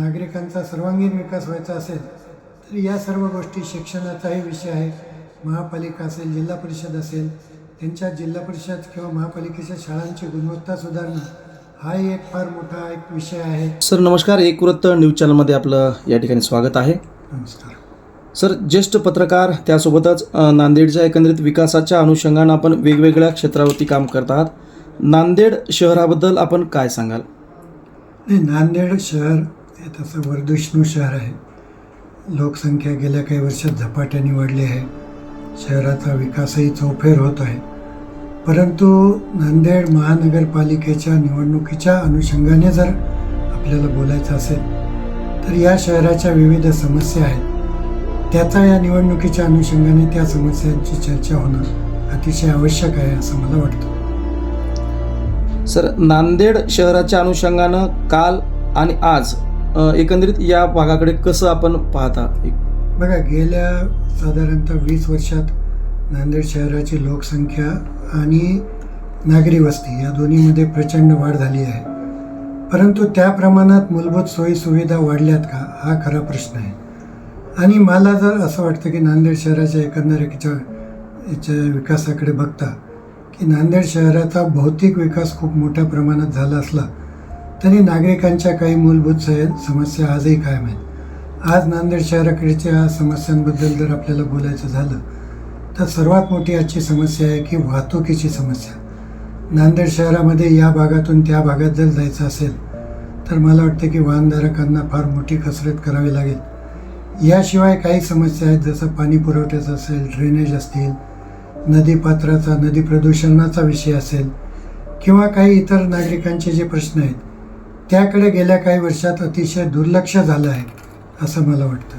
नागरिकांचा सर्वांगीण विकास व्हायचा असेल तर या सर्व गोष्टी शिक्षणाचाही विषय आहे. महापालिका असेल जिल्हा परिषद असेल त्यांच्या जिल्हा परिषद किंवा महापालिकेच्या शाळांची गुणवत्ता सुधारणं हाही एक फार मोठा एक विषय आहे. सर नमस्कार. एक वृत्त न्यूज चॅनलमध्ये आपलं या ठिकाणी स्वागत आहे. नमस्कार. सर ज्येष्ठ पत्रकार त्यासोबतच नांदेडच्या एकंदरीत विकासाच्या अनुषंगानं आपण वेगवेगळ्या क्षेत्रावरती काम करत आहात. नांदेड शहराबद्दल आपण काय सांगाल? नांदेड शहर हे तसं वर्दिष्णू शहर आहे. लोकसंख्या गेल्या काही वर्षात झपाट्याने वाढली आहे. शहराचा विकासही चौफेर होत आहे. परंतु नांदेड महानगरपालिकेच्या निवडणुकीच्या अनुषंगाने जर आपल्याला बोलायचं असेल तर या शहराच्या विविध समस्या आहेत. त्याचा या निवडणुकीच्या अनुषंगाने त्या समस्यांची चर्चा होणं अतिशय आवश्यक आहे असं मला वाटतं. सर नांदेड शहराच्या अनुषंगानं काल आणि आज एकंदरीत या भागाकडे कसं आपण पाहता? बघा गेल्या साधारणतः वीस वर्षात नांदेड शहराची लोकसंख्या आणि नागरी वस्ती या दोन्हीमध्ये प्रचंड वाढ झाली आहे. परंतु त्या प्रमाणात मूलभूत सोयीसुविधा वाढल्यात का हा खरा प्रश्न आहे. आणि मला जर असं वाटतं की नांदेड शहराच्या एकंदर याच्या याच्या विकासाकडे बघता की नांदेड शहराचा भौतिक विकास खूप मोठ्या प्रमाणात झाला असला तरी नागरिकांच्या काही मूलभूत समस्या आजही कायम आहेत. आज नांदेड शहराकडच्या समस्यांबद्दल जर आपल्याला बोलायचं झालं तर सर्वात मोठी आजची समस्या आहे की वाहतुकीची समस्या. नांदेड शहरामध्ये या भागातून त्या भागात जर जायचं असेल तर मला वाटतं की वाहनधारकांना फार मोठी कसरत करावी लागेल. याशिवाय काही समस्या आहेत जसं पाणी पुरवठ्याचं असेल ड्रेनेज असतील नदीपात्राचा नदी प्रदूषणाचा विषय असेल किंवा काही इतर नागरिकांचे जे प्रश्न आहेत त्याकडे गेल्या काही वर्षात अतिशय दुर्लक्ष झालं आहे असं मला वाटतं.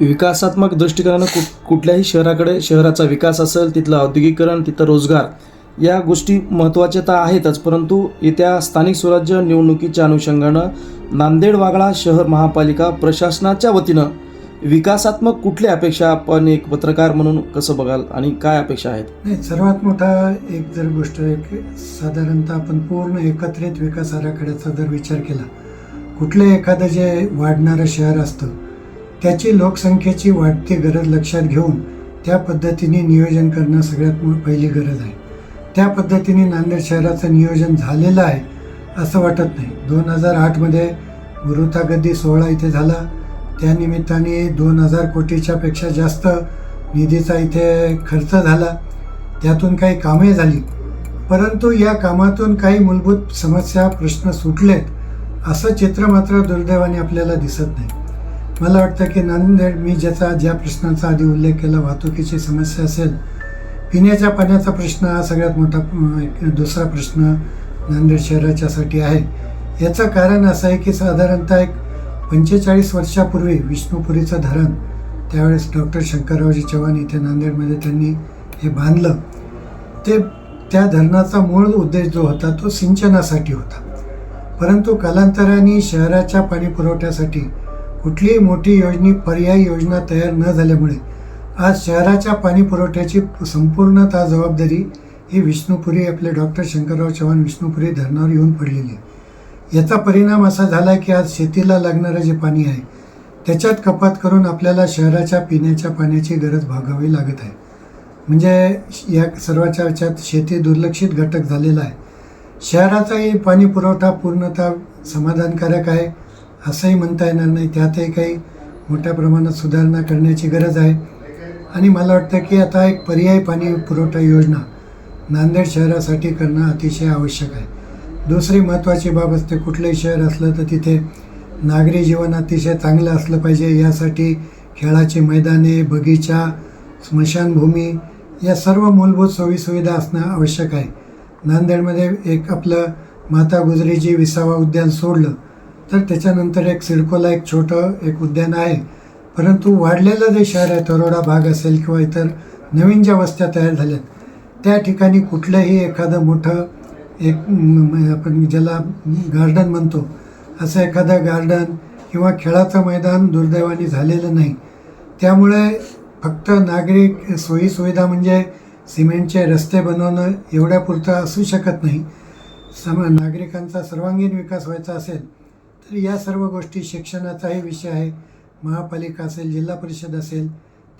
विकासात्मक दृष्टिकोनानं कुठ कुठल्याही शहराकडे शहराचा विकास असेल तिथलं औद्योगिकरण तिथं रोजगार या गोष्टी महत्त्वाच्या तर आहेतच परंतु येत्या स्थानिक स्वराज्य निवडणुकीच्या अनुषंगानं नांदेड वागळा शहर महापालिका प्रशासनाच्या वतीनं विकासात्मक कुठल्या अपेक्षा आपण एक पत्रकार म्हणून कसं बघाल आणि काय अपेक्षा आहेत? नाही सर्वात मोठा एक जर गोष्ट आहे की साधारणतः आपण पूर्ण एकत्रित विकास आराखड्याचा जर विचार केला कुठलं एखादं जे वाढणारं शहर असतं त्याची लोकसंख्येची वाढती गरज लक्षात घेऊन त्या पद्धतीने नियोजन करणं सगळ्यात पहिली गरज आहे. त्या पद्धतीने नांदेड शहराचं नियोजन झालेलं आहे असं वाटत नाही. दोन हजार आठमध्ये गुरुतागद्दी सोहळा इथे झाला त्यानिमित्ताने दोन हजार कोटीच्या पेक्षा जास्त निधीचा इथे खर्च झाला. त्यातून काही कामे झाली. परंतु या कामातून काही मूलभूत समस्या प्रश्न सुटलेत असं चित्र मात्र दुर्दैवाने आपल्याला दिसत नाही. मला वाटतं की नांदेड मी ज्याचा ज्या प्रश्नांचा आधी उल्लेख केला वाहतुकीची समस्या असेल पिण्याच्या पाण्याचा प्रश्न हा सगळ्यात मोठा दुसरा प्रश्न नांदेड शहराच्यासाठी आहे. याचं कारण असं आहे की साधारणतः एक पंचेचाळीस वर्षापूर्वी विष्णुपुरीचं धरण त्यावेळेस डॉक्टर शंकररावजी चव्हाण इथे नांदेडमध्ये त्यांनी हे बांधलं. ते त्या धरणाचा मूळ उद्देश जो होता तो सिंचनासाठी होता. परंतु कालांतराने शहराच्या पाणी पुरवठ्यासाठी कुठलीही मोठी योजनी पर्यायी योजना तयार न झाल्यामुळे आज शहराच्या पाणी पुरवठ्याची संपूर्णतः जबाबदारी ही विष्णुपुरी आपले डॉक्टर शंकरराव चव्हाण विष्णुपुरी धरणावर येऊन पडलेली आहे. याचा परिणाम असा झाला की आज शेतीला लागणारं जे पाणी आहे त्याच्यात कपात करून आपल्याला शहराच्या पिण्याच्या पाण्याची गरज भागावी लागत आहे. म्हणजे या सर्वाच्या याच्यात शेती दुर्लक्षित घटक झालेला आहे. शहराचाही पाणी पुरवठा पूर्णतः समाधानकारक आहे असंही म्हणता येणार नाही. त्यातही काही मोठ्या प्रमाणात सुधारणा करण्याची गरज आहे. आणि मला वाटतं की आता एक पर्यायी पाणी पुरवठा योजना नांदेड शहरासाठी करणं अतिशय आवश्यक आहे. दुसरी महत्त्वाची बाब असते कुठलंही शहर असलं तर तिथे नागरी जीवन अतिशय चांगलं असलं पाहिजे. यासाठी खेळाची मैदाने बगीचा स्मशानभूमी या सर्व मूलभूत सोयीसुविधा असणं आवश्यक आहे. नांदेडमध्ये एक आपलं माता गुजरीजी विसावा उद्यान सोडलं तर त्याच्यानंतर एक सिडकोला एक छोटं एक उद्यान आहे. परंतु वाढलेलं जे शहर आहे तरोडा भाग असेल किंवा इतर नवीन ज्या वस्त्या तयार झाल्यात त्या ठिकाणी कुठलंही एखादं मोठं एक आपण ज्याला गार्डन म्हणतो असं एखादं गार्डन किंवा खेळाचं मैदान दुर्दैवाने झालेलं नाही. त्यामुळे फक्त नागरिक सोयीसुविधा म्हणजे सिमेंटचे रस्ते बनवणं एवढ्यापुरतं असू शकत नाही. सम नागरिकांचा सर्वांगीण विकास व्हायचा असेल तर या सर्व गोष्टी शिक्षणाचाही विषय आहे. महापालिका असेल जिल्हा परिषद असेल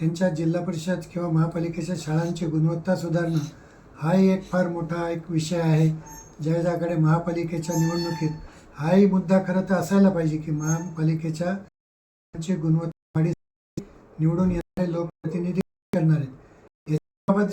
त्यांच्या जिल्हा परिषद किंवा महापालिकेच्या शाळांची गुणवत्ता सुधारणं हाही एक फार मोठा एक विषय आहे. ज्याच्याकडे महापालिकेच्या निवडणुकीत हाही मुद्दा खरं तर असायला पाहिजे की महापालिकेच्या गुणवत्ता वाढी निवडून येणारे लोकप्रतिनिधी करणार आहेत. याबाबत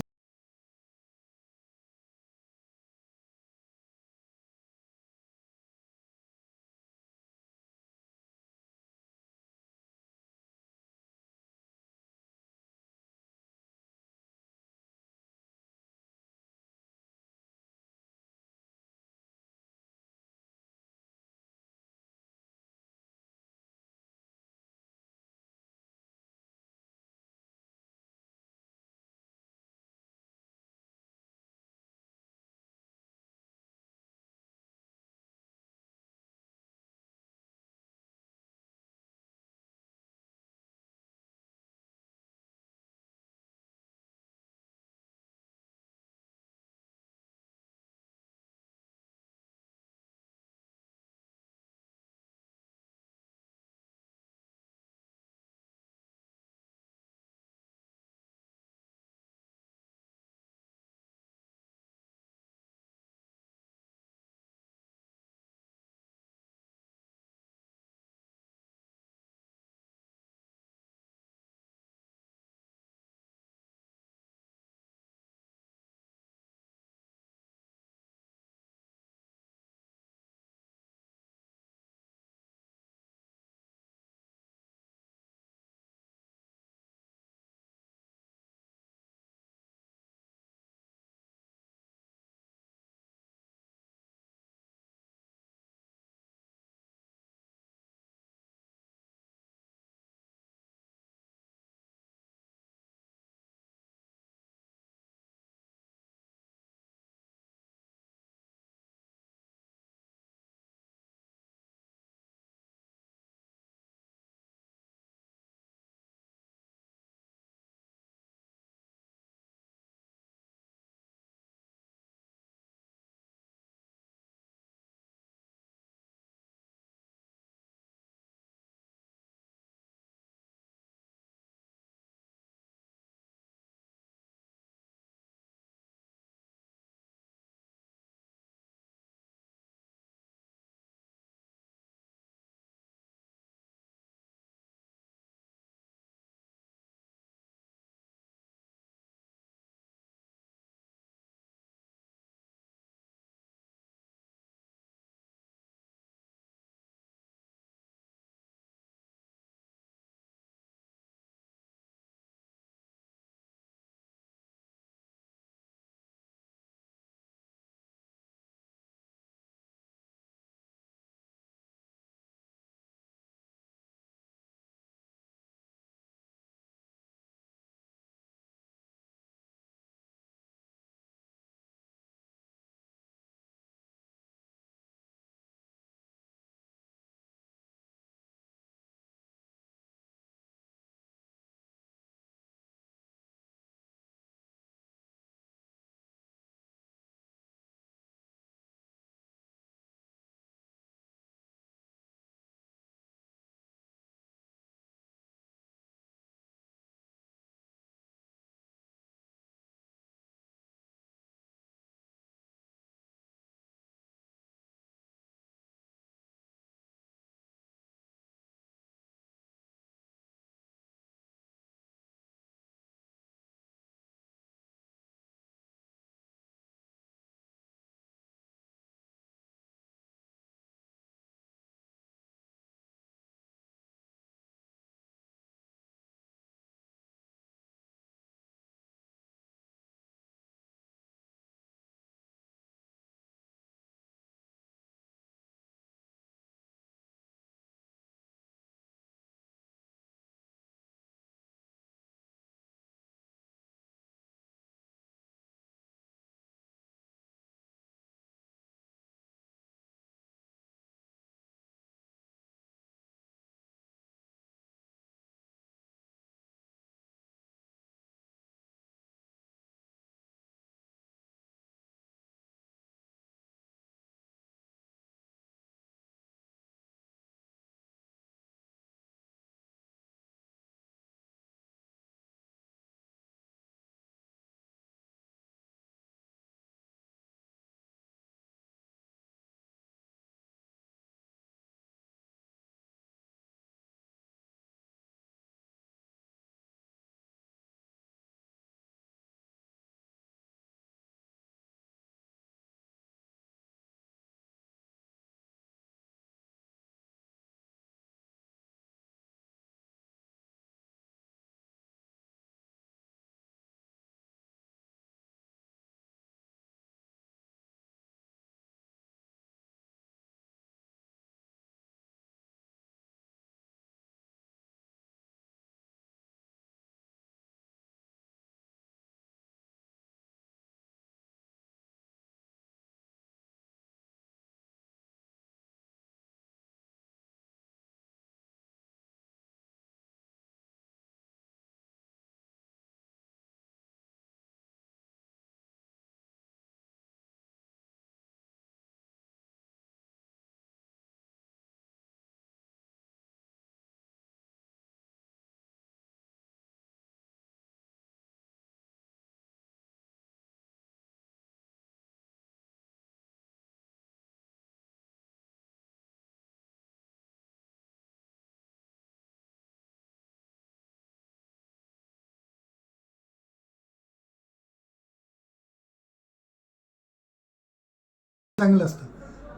चांगलं असतं.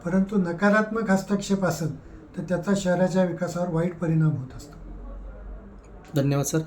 परंतु नकारात्मक हस्तक्षेप असेल तर त्याचा शहराच्या विकासावर वाईट परिणाम होत असतो. धन्यवाद सर.